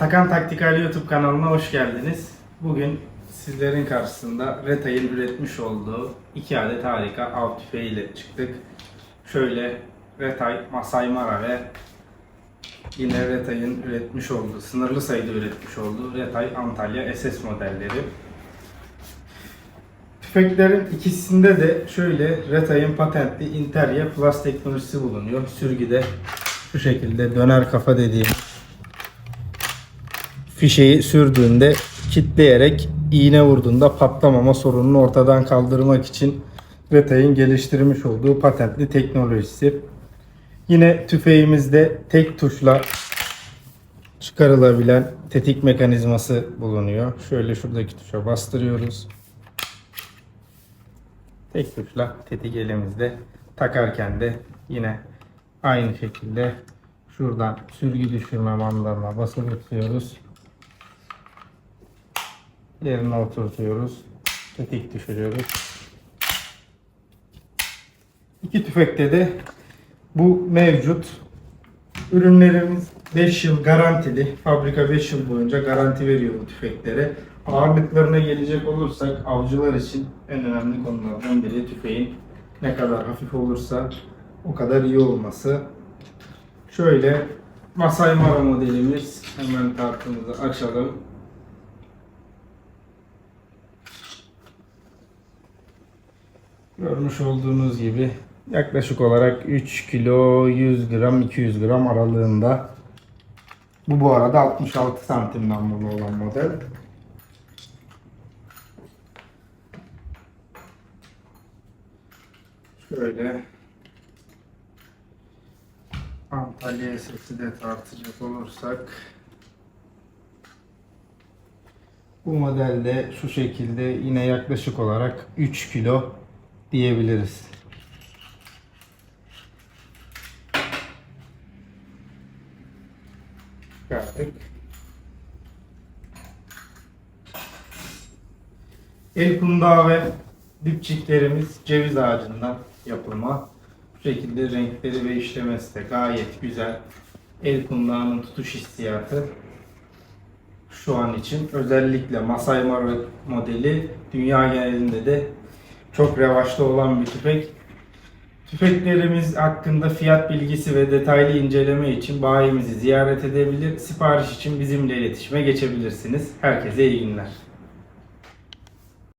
Atakan Taktikal YouTube kanalına hoş geldiniz. Bugün sizlerin karşısında Retay'ın üretmiş olduğu iki adet harika av tüfeği ile çıktık. Şöyle Retay, Masai Mara ve yine Retay'ın üretmiş olduğu, sınırlı sayıda üretmiş olduğu Retay Antalya SS modelleri. Tüfeklerin ikisinde de şöyle Retay'ın patentli Interya Plus teknolojisi bulunuyor. Sürgüde şu şekilde döner kafa dediğimiz fişeyi sürdüğünde kitleyerek iğne vurduğunda patlamama sorununu ortadan kaldırmak için Retay'ın geliştirmiş olduğu patentli teknolojisi. Yine tüfeğimizde tek tuşla çıkarılabilen tetik mekanizması bulunuyor. Şöyle şuradaki tuşa bastırıyoruz. Tek tuşla tetik elimizde takarken de yine aynı şekilde şuradan sürgü düşürme mandalına basılı tutuyoruz. Yerine oturtuyoruz. Tetik düşürüyoruz. İki tüfekte de bu mevcut. Ürünlerimiz 5 yıl garantili. Fabrika 5 yıl boyunca garanti veriyor bu tüfeklere. Ağırlıklarına gelecek olursak avcılar için en önemli konulardan biri tüfeğin ne kadar hafif olursa o kadar iyi olması. Şöyle Masai Mara modelimiz. Hemen tartımızı açalım. Görmüş olduğunuz gibi yaklaşık olarak 3 kilo 100 gram 200 gram aralığında. Bu bu arada 66 santim namlulu olan model. Şöyle Antalya sesi de tartacak olursak bu modelde şu şekilde yine yaklaşık olarak 3 kilo diyebiliriz. Çıkarttık. El kundağı ve dipçiklerimiz ceviz ağacından yapılma. Bu şekilde renkleri ve işlemesi de gayet güzel. El kundağının tutuş hissiyatı şu an için özellikle Masai Mara modeli dünya genelinde de çok revaçta olan bir tüfek. Tüfeklerimiz hakkında fiyat bilgisi ve detaylı inceleme için bayimizi ziyaret edebilir. Sipariş için bizimle iletişime geçebilirsiniz. Herkese iyi günler.